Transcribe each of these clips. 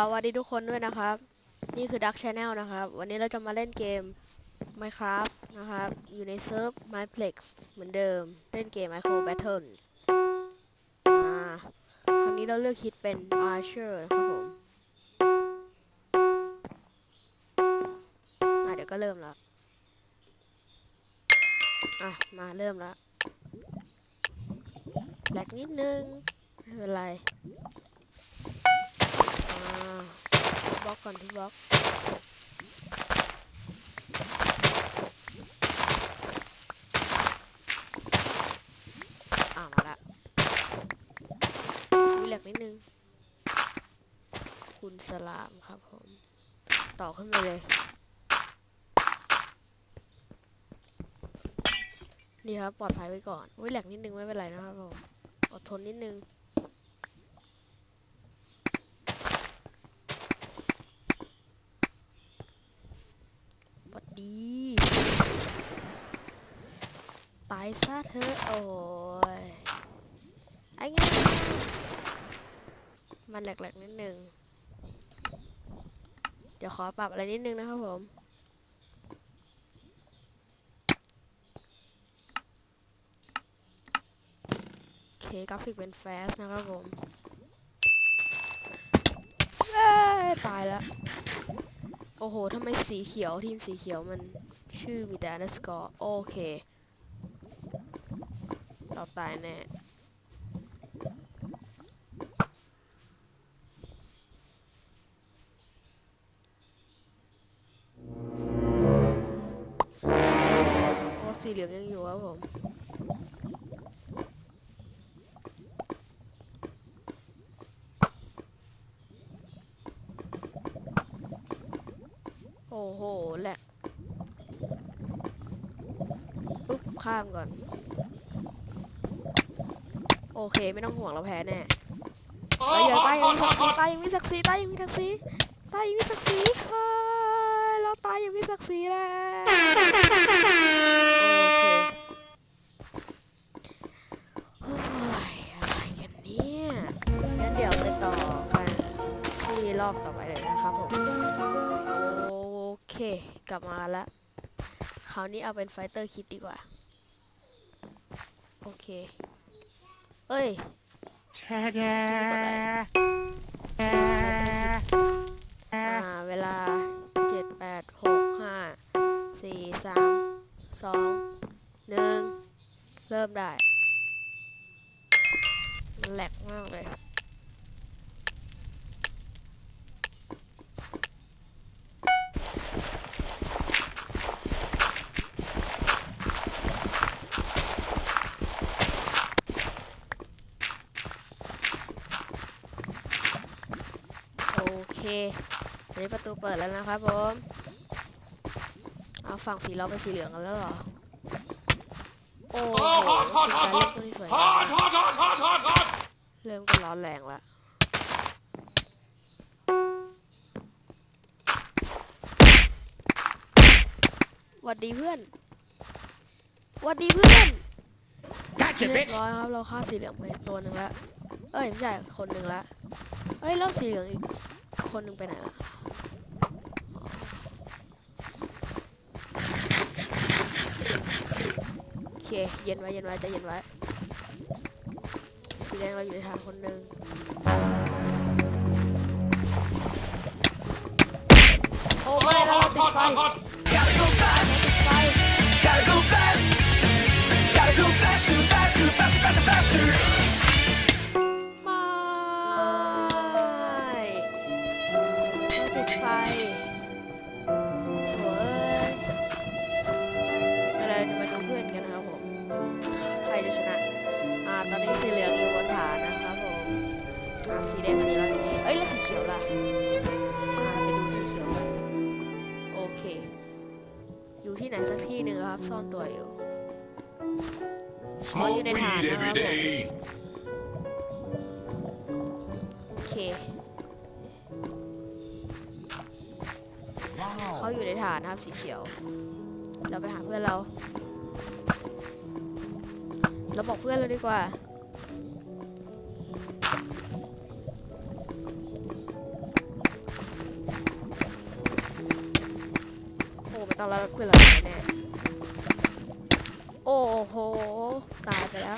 สวัสดีทุกคนด้วยนะครับ นี่คือ Duck Channel นะครับ วันนี้เราจะมาเล่นเกม Minecraft นะครับ อยู่ในเซิร์ฟ Mineplex เหมือนเดิม เล่นเกม Micro Battle อ่าครั้งนี้เราเลือกคิดเป็น Archer นะครับผมอะเดี๋ยวก็เริ่มแล้ว อะ มาเริ่มแล้วแลกนิดนึง ไม่เป็นไร บล็อกก่อนที่บล็อกอ่ามาละมีเหล็กนิดนึง คุณสลามครับผม ต่อขึ้นไปเลย นี่ครับ ปลอดภัยไว้ก่อนวิแหลกนิดนึงไม่เป็นไรนะครับผม อดทนนิดนึง สวัสดี ตายซะเธอโอ้ยไอ้เงี้ยมันแหลกๆนิดนึง เดี๋ยวขอปรับอะไรนิดนึงนะครับผมเคกราฟิกเป็นแฟสนะครับผมเอ้ยตายแล้ว โอ้โหทำไมสีเขียวทีมสีเขียวมันชื่อมีแต่ underscore โอเค เราตายแน่โอ้สีเหลืองยังอยู่ครับผมโอ้โหแหลกปุ๊บข้ามก่อน โอเค ไม่ต้องห่วงเราแพ้แน่เอ้ยอย่าตายยังมีศักดิ์ศรีตายยังมีศักดิ์ศรีตายยังมีศักดิ์ศรีตายยังมีศักดิ์ศรีฮ่าเราตายยังมีศักดิ์ศรีแล้วโอเคโอ้ยอะไรกันเนี่ยงั้นเดี๋ยวไปต่อกันที่รอบต่อไปเลยนะครับผมโอเค กลับมาแล้วคราวนี้เอาเป็นไฟเตอร์คิดดีกว่า โอเค เอ้ยอ่าเวลาเจ็ดแปดหกห้าสี่สามสองหนึ่งเริ่มได้มันแหลกมากเลย โอเค อันนี้ประตูเปิดแล้วนะครับผมเอาฝั่งสีเราเป็นสีเหลืองกันแล้วเหรอ โอ้โหเป็นการเล่นตัวที่สวยงามเริ่มกันร้อนแรงละหวัดดีเพื่อนหวัดดีเพื่อน Gotcha, เรียบ bitch. ร้อยครับเราฆ่าสีเหลืองไปตัวหนึ่งละ เอ้ยไม่ใช่คนหนึ่งละ เอ้ยแล้วสีเหลืองอีก คนหนึ่งไปไหนละโอเค เย็นไว้เย็นไว้ใจเย็นไว้ สีแดงเราอยู่ในทางคนหนึ่งโอ้ไม่เราติดไฟ Gotta go fast. Gotta go faster, faster, faster, faster, แล้วสีเขียวล่ะอ่าไปดูสีเขียวกันโอเค อยู่ที่ไหนสักที่หนึ่งครับ ซ่อนตัวอยู่ Smoke you didn't have, weed every huh? day. โอเคเขาอยู่ในฐานนะครับสีเขียว เราไปหาเพื่อนเรา เราบอกเพื่อนเราดีกว่า ต้องรับเพื่อนเราแน่โอ้โห ตายไปแล้ว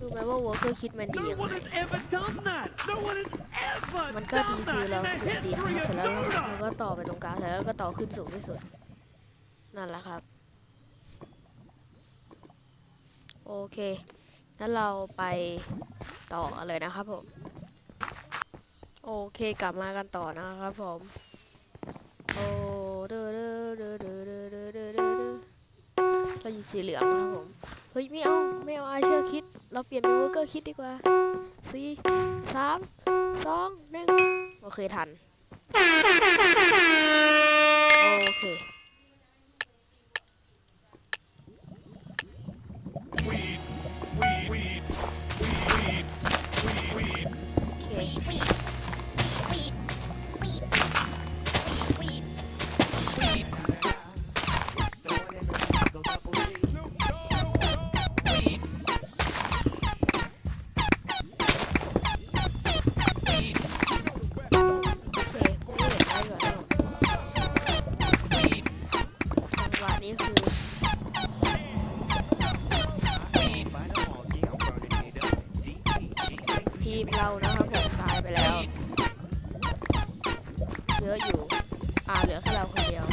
รู้ไหมว่าวัวเคยคิดมันดียังไงมันก็ดีคือเราขุดดินเสร็จแล้วเราก็ต่อไปตรงกลางเสร็จแล้วก็ต่อขึ้นสูงที่สุด นั่นแหละครับ โอเคงั้นเราไปต่อเลยนะครับผม โอเคกลับมากันต่อนะครับผมโอ้เด้อเด้อเด้อเด้อเด้อเด้อเด้อเด้อเด้อเราอยู่สีเหลืองนะครับผมเฮ้ยไม่เอาไม่เอาไอเชื่อคิด เราเปลี่ยนเป็นเวอร์เกอร์คิดดีกว่าสี่สามสองหนึ่งโอเคทันโอเค เยอะอยู่ อ่าเหลือแค่เราคนเดียว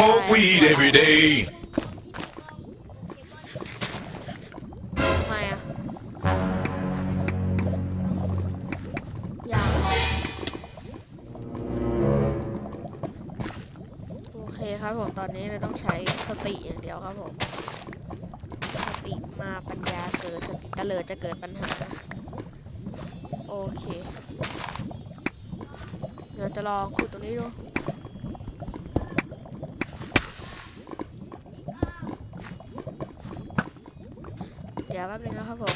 Smoke weed every day. ทำไมอะยังโอเคครับผมตอนนี้เราต้องใช้สติอย่างเดียวครับผม สติมาปัญญาเกิดสติเตลิดจะเกิดปัญหา โอเค เดี๋ยวจะลองขุดตรงนี้ดู ดี๋ยวแป๊บนึงนะครับผม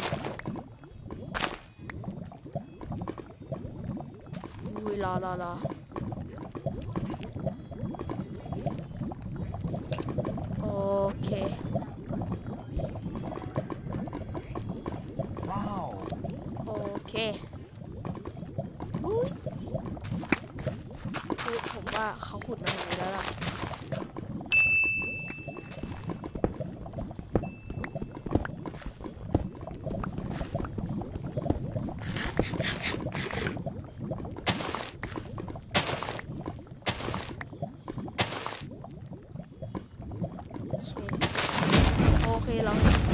อุ้ยรอรอรอโอ ร้อง